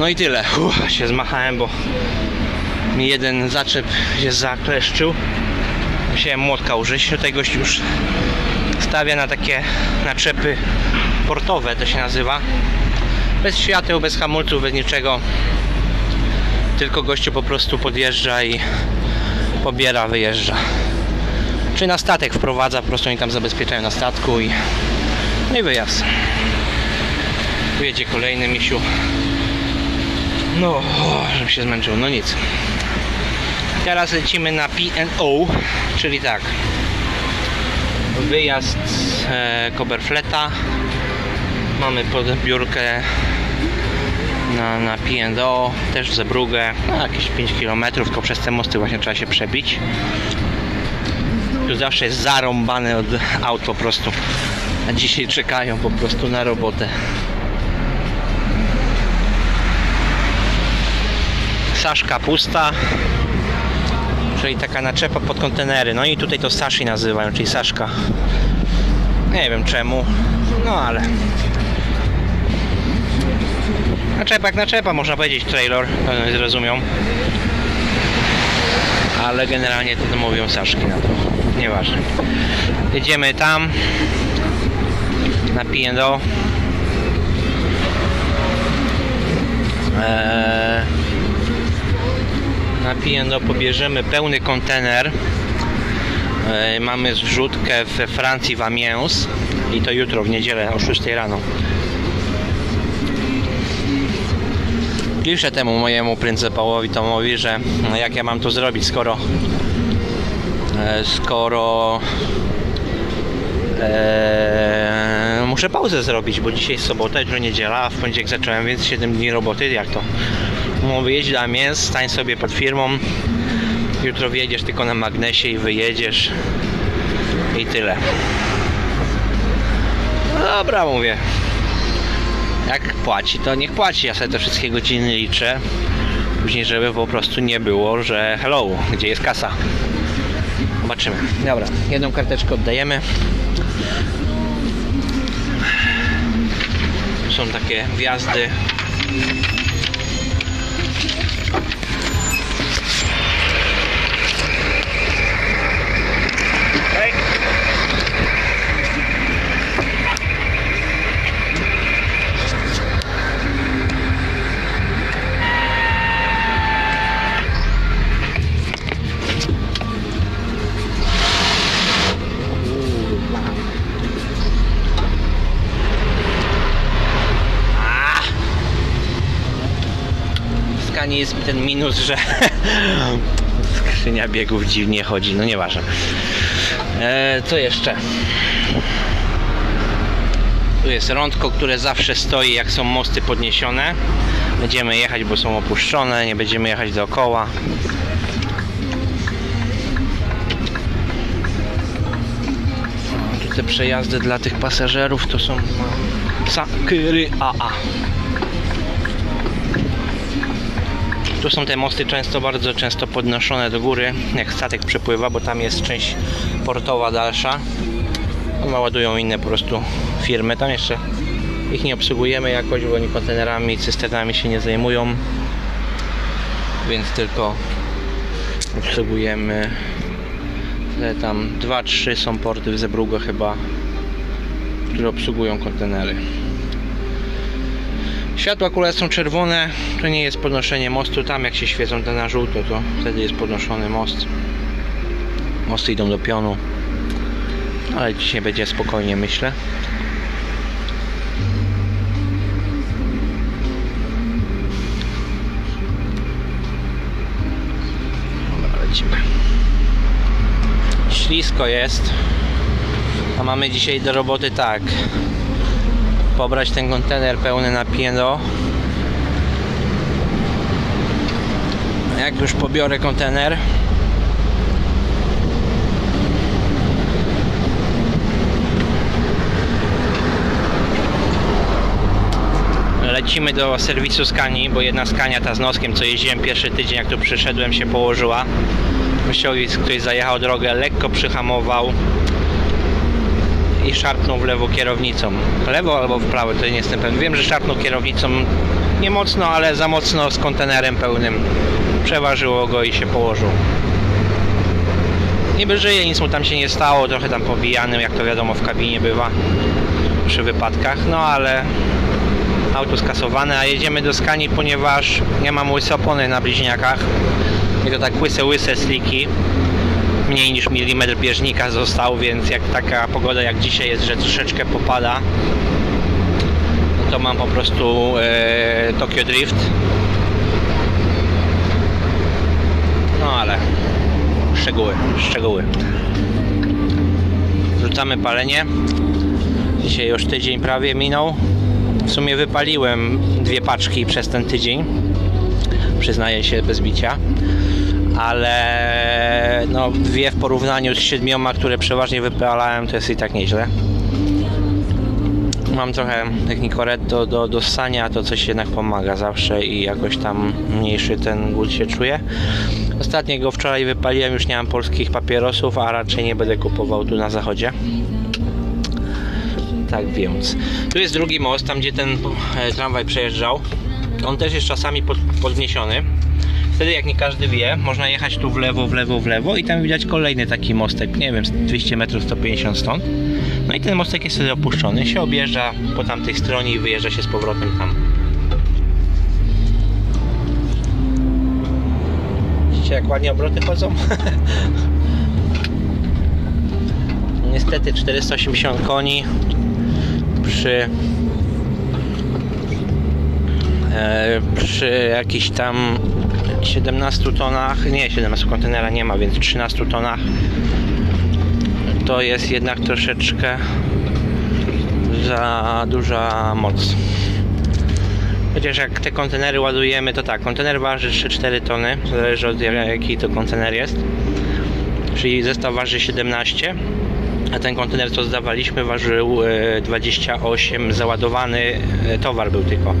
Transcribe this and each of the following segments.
No i tyle. Uff, się zmachałem, bo mi jeden zaczep się zakleszczył. Musiałem młotka użyć. Tutaj gość już stawia na takie naczepy portowe, to się nazywa. Bez świateł, bez hamulców, bez niczego. Tylko gościu po prostu podjeżdża i pobiera, wyjeżdża. Czy na statek wprowadza, po prostu oni tam zabezpieczają na statku i, no i wyjazd. Jedzie kolejny misiu. No, żebym się zmęczył, no nic. Teraz lecimy na P&O, czyli tak. Wyjazd z e, Koberfleta. Mamy podbiórkę na, na P&O, też w Zebrugę, no, jakieś 5 km, tylko przez te mosty właśnie trzeba się przebić. Tu zawsze jest zarąbane od aut po prostu. A dzisiaj czekają po prostu na robotę. Saszka pusta. Czyli taka naczepa pod kontenery. No i tutaj to Sashi nazywają, czyli Saszka. Nie wiem czemu. No ale. Naczepa jak naczepa, można powiedzieć trailer, zrozumią. Ale generalnie to mówią Saszki na to. Nieważne. Jedziemy tam. Na P&O. Eee, na P&O pobierzemy pełny kontener. Eee, mamy zrzutkę we Francji w Amiens i to jutro w niedzielę o 6 rano. Piszę temu mojemu pryncypałowi Tomowi, że no jak ja mam to zrobić, skoro e, skoro e, muszę pauzę zrobić, bo dzisiaj jest sobota, jutro niedziela, a w poniedziałek zacząłem, więc 7 dni roboty, jak to? Mówię, jedź do Amiens, stań sobie pod firmą, jutro wjedziesz tylko na magnesie i wyjedziesz i tyle. No dobra, mówię. Jak płaci, to niech płaci. Ja sobie te wszystkie godziny liczę. Później, żeby po prostu nie było, że hello, gdzie jest kasa. Zobaczymy. Dobra, jedną karteczkę oddajemy. Są takie wjazdy. Skanie jest mi ten minus, że skrzynia biegów dziwnie chodzi, no nieważne. E, co jeszcze? Tu jest rądko, które zawsze stoi jak są mosty podniesione. Będziemy jechać, bo są opuszczone, nie będziemy jechać dookoła. Te przejazdy dla tych pasażerów to są Sakry AA. Tu są te mosty często, bardzo często podnoszone do góry, jak statek przepływa, bo tam jest część portowa dalsza. Naładują inne po prostu firmy. Tam jeszcze ich nie obsługujemy jakoś, bo oni kontenerami, cysternami się nie zajmują. Więc tylko obsługujemy tam 2-3 są porty w Zebrugge chyba, które obsługują kontenery. Światła akurat są czerwone, to nie jest podnoszenie mostu. Tam jak się świecą te na żółto, to wtedy jest podnoszony most. Mosty idą do pionu. Ale dzisiaj będzie spokojnie, myślę. Dobra, lecimy. Ślisko jest. A mamy dzisiaj do roboty tak pobrać ten kontener pełny na piędo. Jak już pobiorę kontener, lecimy do serwisu skani, bo jedna skania ta z noskiem, co jeździłem pierwszy tydzień, jak tu przyszedłem, się położyła. Myślowi ktoś zajechał drogę, lekko przyhamował i szarpnął w lewo kierownicą. Lewo albo w prawo, to nie jestem pewien. Wiem, że szarpnął kierownicą nie mocno, ale za mocno z kontenerem pełnym. Przeważyło go i się położył. Niby żyje, nic mu tam się nie stało, trochę tam pobijany, jak to wiadomo w kabinie bywa przy wypadkach, no ale auto skasowane, a jedziemy do Skani, ponieważ nie mam łyse opony na bliźniakach i to tak łyse, łyse sliki mniej niż milimetr bieżnika został, więc jak taka pogoda jak dzisiaj jest, że troszeczkę popada no to mam po prostu e, Tokyo Drift. No ale szczegóły, szczegóły. Rzucamy palenie. Dzisiaj już tydzień prawie minął. W sumie wypaliłem dwie paczki przez ten tydzień przyznaję się bez bicia ale no dwie w porównaniu z siedmioma, które przeważnie wypalałem to jest i tak nieźle mam trochę technikoret do, do, do ssania, to coś jednak pomaga zawsze i jakoś tam mniejszy ten głód się czuje. Ostatniego wczoraj wypaliłem, już nie mam polskich papierosów, a raczej nie będę kupował tu na zachodzie. Tak więc. Tu jest drugi most, tam gdzie ten e, tramwaj przejeżdżał. On też jest czasami pod, podniesiony. Wtedy, jak nie każdy wie, można jechać tu w lewo, w lewo, w lewo i tam widać kolejny taki mostek, nie wiem, z 200 metrów, 150 stąd. No i ten mostek jest wtedy opuszczony, się objeżdża po tamtej stronie i wyjeżdża się z powrotem tam. Widzicie, jak ładnie obroty chodzą? Niestety 480 koni przy e, przy jakichś tam 17 tonach, nie 17 kontenera nie ma, więc 13 tonach to jest jednak troszeczkę za duża moc. Chociaż jak te kontenery ładujemy, to tak, kontener waży 3-4 tony, zależy od jaki to kontener jest. Czyli zestaw waży 17, a ten kontener co zdawaliśmy ważył e, 28, załadowany e, towar był tylko.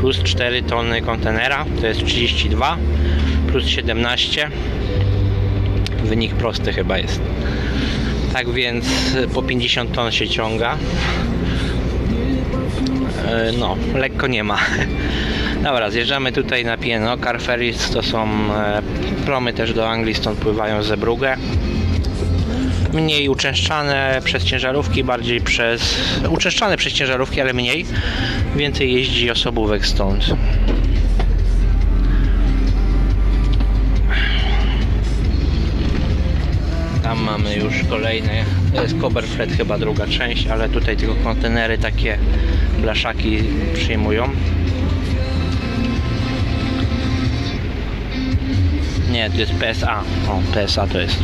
Plus 4 tony kontenera, to jest 32, plus 17. Wynik prosty chyba jest. Tak więc e, po 50 ton się ciąga. E, No, lekko nie ma. Dobra, zjeżdżamy tutaj na Pieno. Car Ferries to są e, promy też do Anglii, stąd pływają ze Brugę. Mniej uczęszczane przez ciężarówki, bardziej przez. uczęszczane przez ciężarówki, ale mniej. Więcej jeździ osobówek stąd. Tam mamy już kolejny, to jest Coberflet chyba druga część, ale tutaj tylko kontenery takie blaszaki przyjmują. Nie, to jest PSA. O, PSA to jest.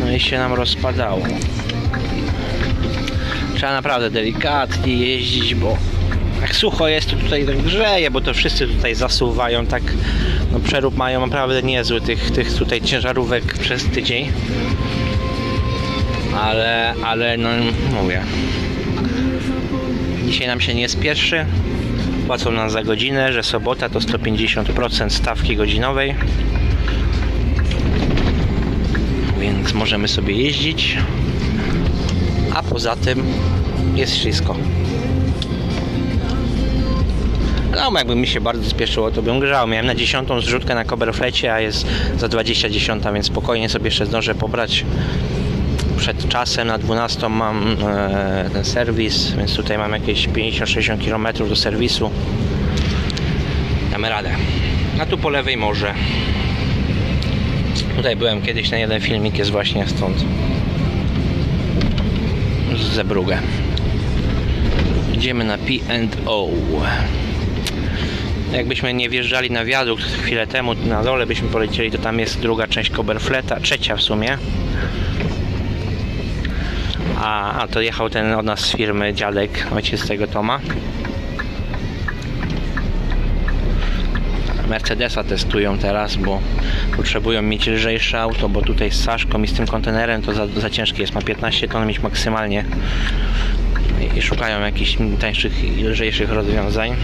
No i się nam rozpadało. Trzeba naprawdę delikatnie jeździć, bo jak sucho jest, to tutaj tak grzeje, bo to wszyscy tutaj zasuwają, tak no przerób mają naprawdę niezły tych, tych tutaj ciężarówek przez tydzień. Ale, ale no mówię. Dzisiaj nam się nie spieszy. Płacą nam za godzinę, że sobota to 150% stawki godzinowej. Możemy sobie jeździć. A poza tym jest wszystko. No, jakby mi się bardzo spieszyło, to bym grzał. Miałem na 10 zrzutkę na Coberflecie, a jest za 20 dziesiąta, więc spokojnie sobie jeszcze zdążę pobrać przed czasem. Na 12 mam e, ten serwis, więc tutaj mam jakieś 50-60 km do serwisu. Damy radę. A tu po lewej morze. Tutaj byłem kiedyś, ten jeden filmik jest właśnie stąd. Z Zebrugę. Idziemy na P&O. Jakbyśmy nie wjeżdżali na wiadukt chwilę temu, na dole byśmy polecieli, to tam jest druga część Coberfleta, trzecia w sumie. A, a to jechał ten od nas z firmy dziadek, ojciec tego Toma. Mercedesa testują teraz, bo potrzebują mieć lżejsze auto, bo tutaj z Saszką i z tym kontenerem to za, za ciężkie jest, ma 15 ton mieć maksymalnie i szukają jakichś tańszych i lżejszych rozwiązań.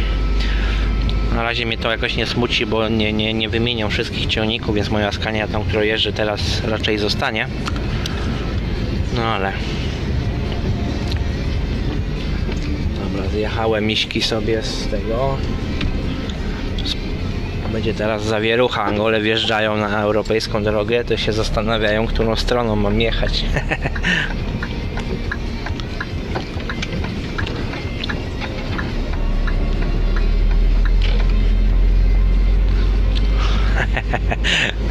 Na razie mnie to jakoś nie smuci, bo nie, nie, nie wymienią wszystkich ciągników, więc moja skania tam, którą jeżdżę teraz raczej zostanie. No ale... Dobra, zjechałem miśki sobie z tego. Będzie teraz zawierucha, Angole wjeżdżają na europejską drogę, to się zastanawiają, którą stroną mam jechać.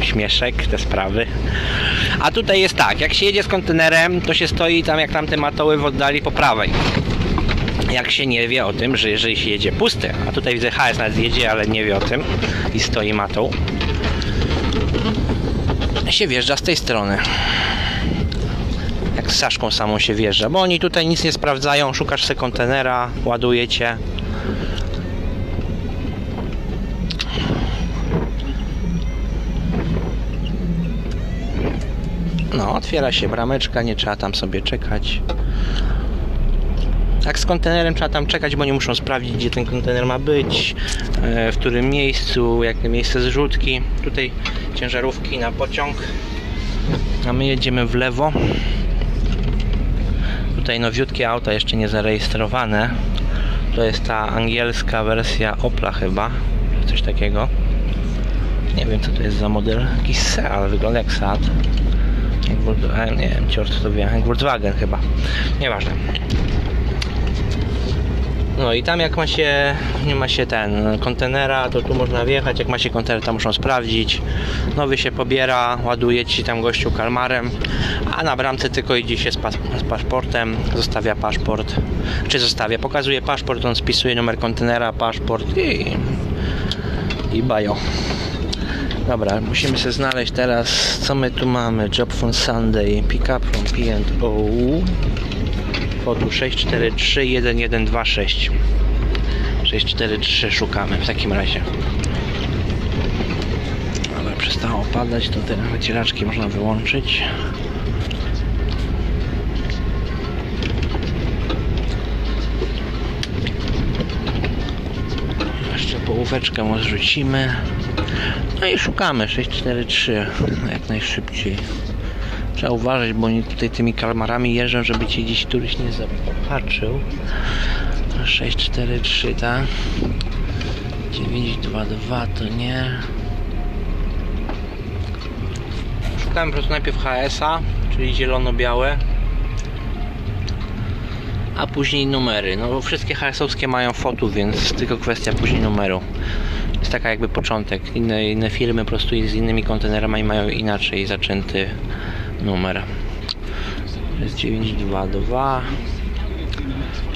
Śmieszek, te sprawy. A tutaj jest tak, jak się jedzie z kontenerem, to się stoi tam jak tamte matoły w oddali po prawej jak się nie wie o tym, że jeżeli się jedzie pusty, a tutaj widzę HS nawet jedzie, ale nie wie o tym i stoi matą, się wjeżdża z tej strony. Jak z Saszką samą się wjeżdża, bo oni tutaj nic nie sprawdzają, szukasz sobie kontenera, ładujecie. No, otwiera się brameczka, nie trzeba tam sobie czekać. Tak z kontenerem trzeba tam czekać, bo nie muszą sprawdzić, gdzie ten kontener ma być, e, w którym miejscu, jakie miejsce zrzutki. Tutaj ciężarówki na pociąg, a my jedziemy w lewo. Tutaj nowiutkie auta jeszcze nie zarejestrowane. To jest ta angielska wersja Opla chyba, coś takiego. Nie wiem co to jest za model, jakiś Seat, wygląda jak Seat. Jak nie wiem, ciort to wie, jak Volkswagen chyba. Nieważne. No i tam jak ma się, nie ma się ten kontenera, to tu można wjechać, jak ma się kontener, to muszą sprawdzić. Nowy się pobiera, ładuje ci tam gościu kalmarem, a na bramce tylko idzie się z, pas z paszportem, zostawia paszport, czy zostawia, pokazuje paszport, on spisuje numer kontenera, paszport i, i bajo. Dobra, musimy sobie znaleźć teraz, co my tu mamy. Job from Sunday, pick up from P&O kodu 643 1126 643 szukamy w takim razie. Ale przestało padać to te wycieraczki można wyłączyć. Jeszcze połóweczkę mu zrzucimy no i szukamy 643 jak najszybciej Trzeba uważać, bo oni tutaj tymi kalmarami jeżdżą, żeby cię gdzieś któryś nie zapatrzył. 643, tak? 922 to nie. Szukałem po prostu najpierw HS-a, czyli zielono-białe. A później numery. No bo wszystkie HS-owskie mają fotu, więc tylko kwestia później numeru. Jest taka jakby początek. Inne, inne firmy po prostu z innymi kontenerami mają inaczej zaczęty numer. Jest 922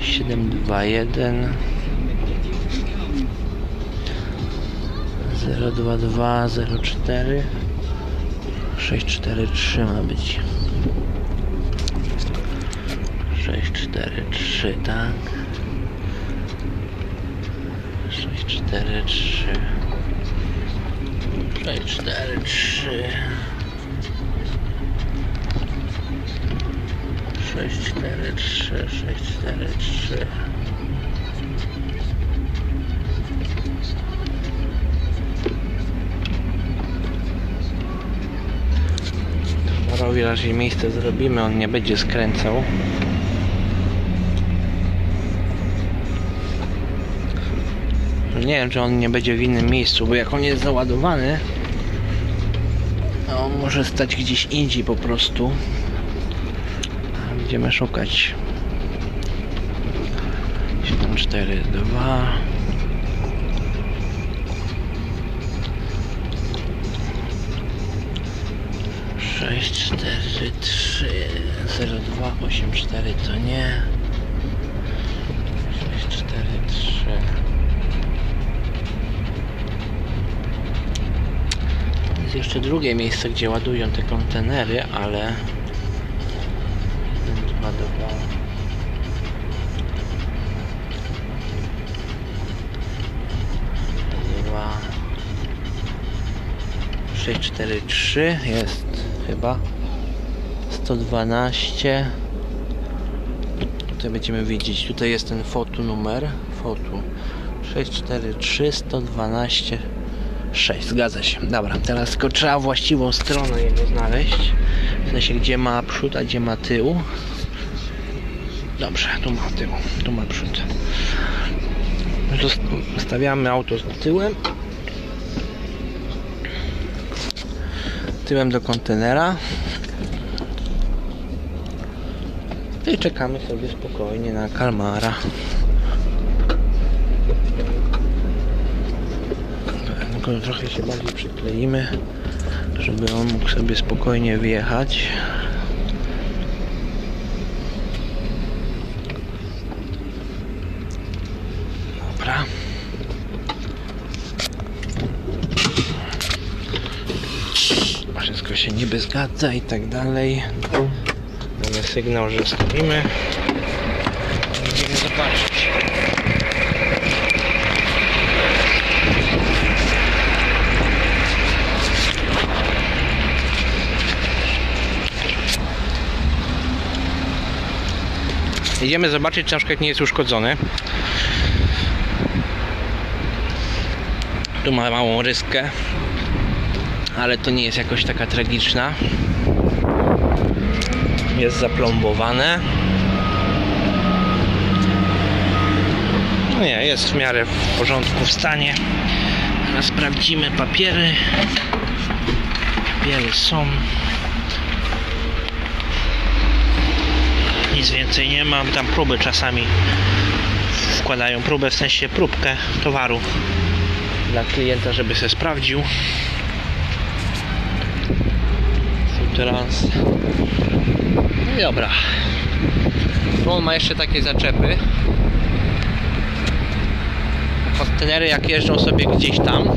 721 022 04 643 ma być. 643 tak. 643 643 6, 4, 3, 6, 4, 3. Rowi raczej miejsce zrobimy, on nie będzie skręcał. Nie wiem, czy on nie będzie w innym miejscu, bo jak on jest załadowany, on może stać gdzieś indziej po prostu. Będziemy szukać. 742 6 4 3 0 2 8 4 to nie. 6 4 3 Jest jeszcze drugie miejsce, gdzie ładują te kontenery, ale dwa. Dwa. Sześć, cztery, trzy jest chyba. 112. Tutaj będziemy widzieć. Tutaj jest ten fotu numer. Fotu 643 112 6, zgadza się. Dobra, teraz tylko trzeba właściwą stronę jego znaleźć. W sensie gdzie ma przód, a gdzie ma tył. Dobrze, tu ma tył, tu ma przód. Stawiamy auto z tyłem. Tyłem do kontenera. I czekamy sobie spokojnie na kalmara. Tylko trochę się bardziej przykleimy, żeby on mógł sobie spokojnie wjechać. Dobra. Niby zgadza i tak dalej. Mamy sygnał, że stoimy. Idziemy zobaczyć. Idziemy zobaczyć, czy na przykład nie jest uszkodzony. Tu ma małą ryskę, ale to nie jest jakoś taka tragiczna. Jest zaplombowane. No nie, jest w miarę w porządku w stanie. Teraz sprawdzimy papiery. Papiery są. Nic więcej nie mam. Tam próby czasami wkładają próbę, w sensie próbkę towaru dla klienta, żeby się sprawdził. Teraz. No i dobra. On ma jeszcze takie zaczepy. Kontenery jak jeżdżą sobie gdzieś tam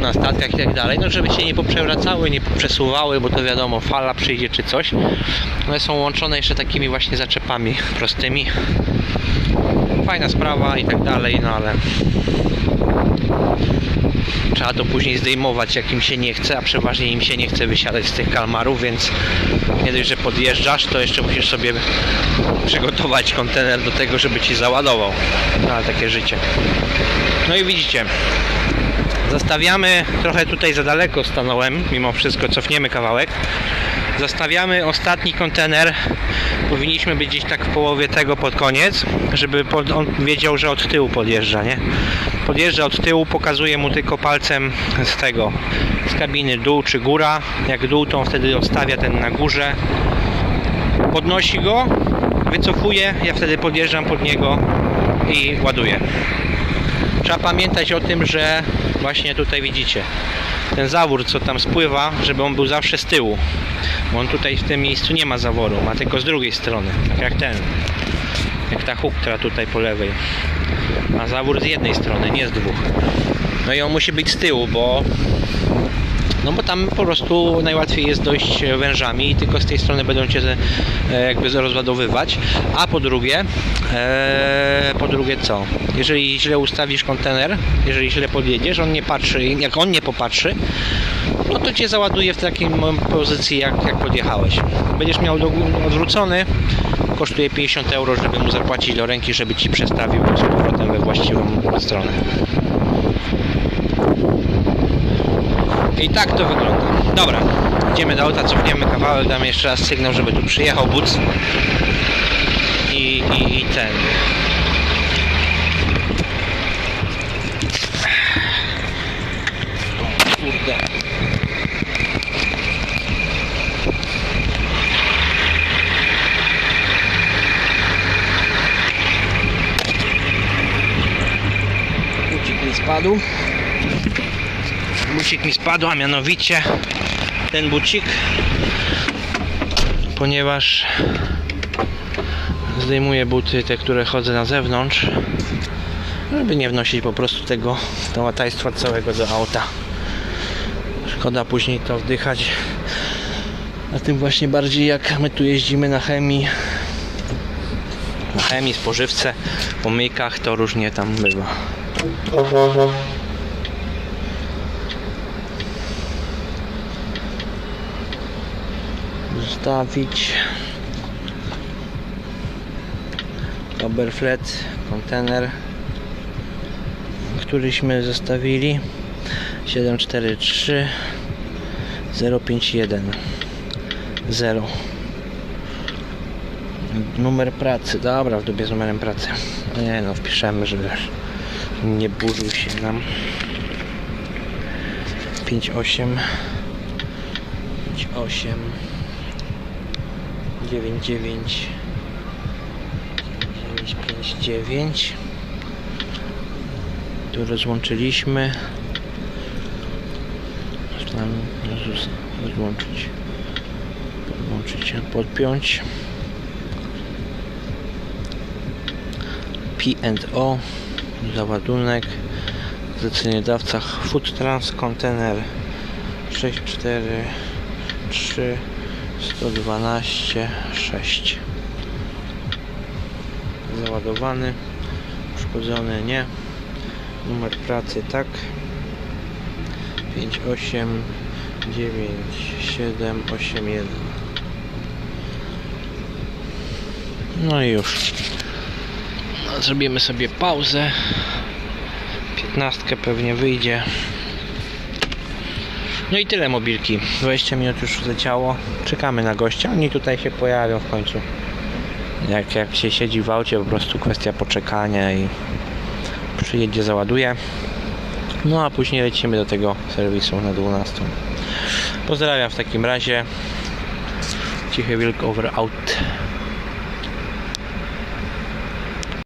na statkach i tak dalej, no żeby się nie poprzewracały, nie poprzesuwały, bo to wiadomo, fala przyjdzie czy coś. One są łączone jeszcze takimi właśnie zaczepami prostymi. Fajna sprawa i tak dalej, no ale trzeba to później zdejmować jak im się nie chce, a przeważnie im się nie chce wysiadać z tych kalmarów, więc nie dość, że podjeżdżasz, to jeszcze musisz sobie przygotować kontener do tego, żeby ci załadował. No ale takie życie. No i widzicie, Zostawiamy trochę tutaj za daleko stanąłem, mimo wszystko cofniemy kawałek. Zostawiamy ostatni kontener. Powinniśmy być gdzieś tak w połowie tego pod koniec, żeby on wiedział, że od tyłu podjeżdża, nie? Podjeżdża od tyłu, pokazuje mu tylko palcem z tego, z kabiny dół czy góra. Jak dół, to on wtedy odstawia ten na górze. Podnosi go, wycofuje, ja wtedy podjeżdżam pod niego i ładuję. Trzeba pamiętać o tym, że właśnie tutaj widzicie ten zawór, co tam spływa, żeby on był zawsze z tyłu. Bo on tutaj w tym miejscu nie ma zaworu, ma tylko z drugiej strony, tak jak ten. Jak ta huktra tutaj po lewej. Ma zawór z jednej strony, nie z dwóch. No i on musi być z tyłu, bo no bo tam po prostu najłatwiej jest dojść wężami i tylko z tej strony będą cię e, jakby rozładowywać. A po drugie, e, po drugie co? Jeżeli źle ustawisz kontener, jeżeli źle podjedziesz, on nie patrzy, jak on nie popatrzy, no to cię załaduje w takiej pozycji jak, jak podjechałeś. Będziesz miał do, odwrócony, kosztuje 50 euro, żeby mu zapłacić do ręki, żeby ci przestawił z powrotem we właściwą stronę. I tak to wygląda. Dobra, idziemy do auta, cofniemy kawałek, damy jeszcze raz sygnał, żeby tu przyjechał buc i, i, i ten. Kurde. Bucik mi spadł bucik mi spadł, a mianowicie ten bucik, ponieważ zdejmuję buty, te, które chodzę na zewnątrz, żeby nie wnosić po prostu tego to łatajstwa całego do auta. Szkoda później to wdychać. A tym właśnie bardziej jak my tu jeździmy na chemii, na chemii, spożywce, pomykach, to różnie tam bywa. Zostawić Oberflet, kontener któryśmy zostawili 743 051 0 Numer pracy, dobra, w dobie z numerem pracy. Nie no, wpiszemy, żeby nie burzył się nam. 58 58 99 959 Tu rozłączyliśmy. Zaczynamy roz- rozłączyć. Podłączyć, podpiąć. P&O załadunek zleceniodawca Food Trans Container 643 112 6 załadowany uszkodzony nie. Numer pracy tak. 58 9781 no i już. Zrobimy sobie pauzę. 15 pewnie wyjdzie no i tyle mobilki. 20 minut już leciało. Czekamy na gościa. Oni tutaj się pojawią w końcu. Jak, jak się siedzi w aucie po prostu kwestia poczekania i przyjedzie załaduje. No a później lecimy do tego serwisu na 12 pozdrawiam w takim razie. Cichy Wilk over out